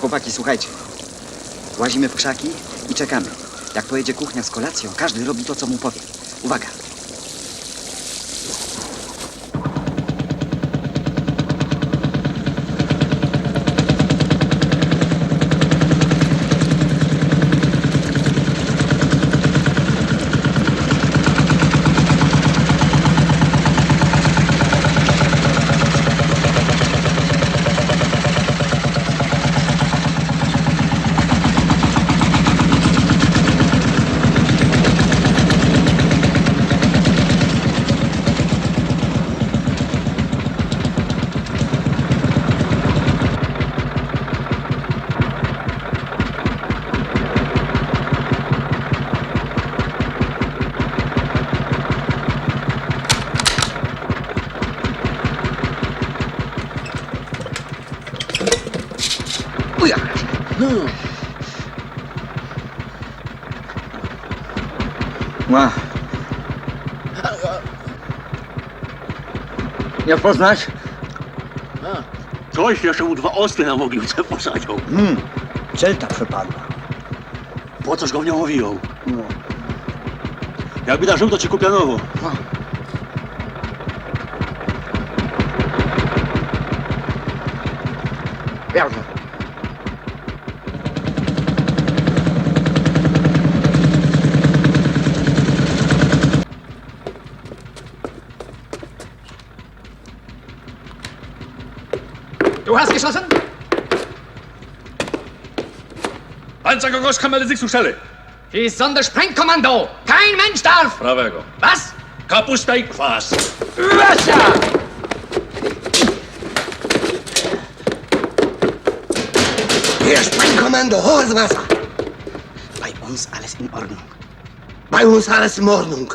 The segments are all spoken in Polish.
Chłopaki, słuchajcie. Łazimy w krzaki i czekamy. Jak pojedzie kuchnia z kolacją, każdy robi to, co mu powie. Uwaga. Uja. Ła. Nie poznać? Coś jeszcze mu dwa ostry na mogiłce posadził. Hmm, celta przepadła. Po coż go w nią owiją? No. Jakby na żółto ci kupianowo. Jasne. Du hast geschossen? Panzer Kokosz, Kamerę Sixu, Stelle! Die Sondersprengkommando! Kein Mensch darf! Prawego. Was? Kapusta i kwas. Wasser! Hier, Sprengkommando, hohes Wasser. Bei uns alles in Ordnung. Bei uns alles in Ordnung.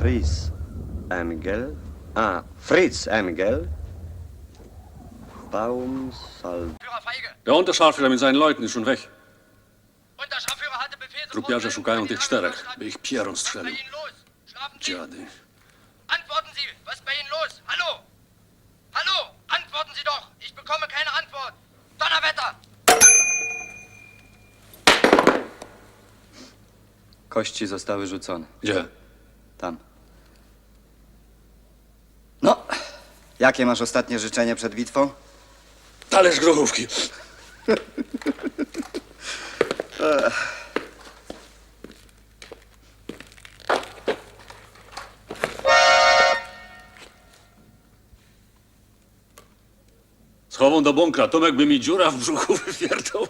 Fritz Engel. Ah, Fritz Engel. Baumsal. Führer Feige. Der Unterscharführer mit seinen Leuten ist schon weg. Unterscharführer hatte Befehl Rundfeld. szukają tych czterech, Was by ich Pieron ist bei strzelił. Ihnen los? Schlafen Sie? Dziady. Antworten Sie! Was ist bei Ihnen los? Hallo? Hallo? Antworten Sie doch! Ich bekomme keine Antwort! Donnerwetter! Kości zostały rzucone. Gdzie? Tam. Jakie masz ostatnie życzenie przed bitwą? Talerz grochówki. Schową do bunkra. Tomek by mi dziura w brzuchu wypierdał.